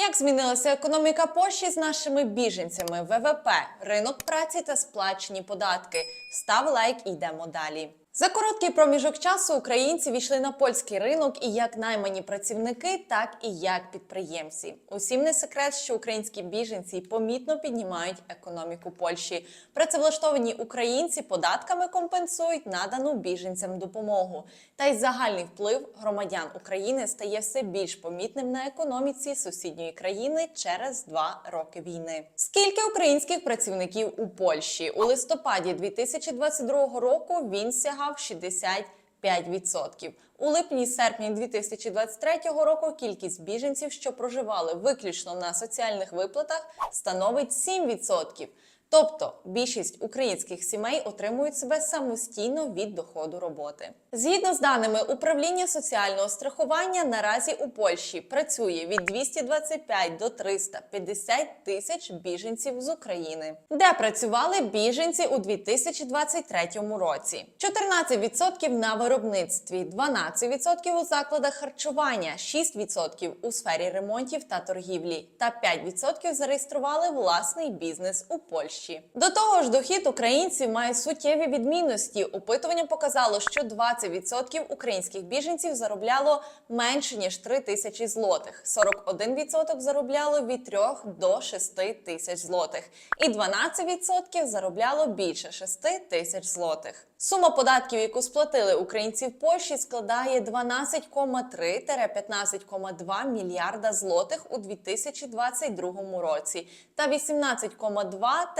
Як змінилася економіка Польщі з нашими біженцями, ВВП, ринок праці та сплачені податки? Став лайк і йдемо далі. За короткий проміжок часу українці війшли на польський ринок і як наймані працівники, так і як підприємці. Усім не секрет, що українські біженці помітно піднімають економіку Польщі. Працевлаштовані українці податками компенсують надану біженцям допомогу. Та й загальний вплив громадян України стає все більш помітним на економіці сусідньої країни через два роки війни. Скільки українських працівників у Польщі у листопаді 2022 року він сягав 65%. У липні-серпні 2023 року кількість біженців, що проживали виключно на соціальних виплатах, становить 7%. Тобто більшість українських сімей отримують себе самостійно від доходу роботи. Згідно з даними управління соціального страхування, наразі у Польщі працює від 225 до 350 тисяч біженців з України, де працювали біженці у 2023 році. 14% на виробництві, 12% у закладах харчування, 6% у сфері ремонтів та торгівлі, та 5% зареєстрували власний бізнес у Польщі. До того ж, дохід українців має суттєві відмінності. Опитування показало, що 20% українських біженців заробляло менше ніж 3 тисячі злотих, 41% заробляло від 3 до 6 тисяч злотих, і 12% заробляло більше 6 тисяч злотих. Сума податків, яку сплатили українці в Польщі, складає 12,3-15,2 мільярда злотих у 2022 році та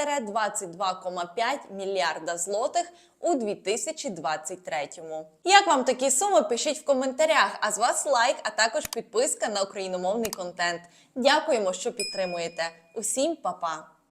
18,2-22,5 мільярда злотих у 2023-му. Як вам такі суми? Пишіть в коментарях. А з вас лайк, а також підписка на україномовний контент. Дякуємо, що підтримуєте. Усім па-па!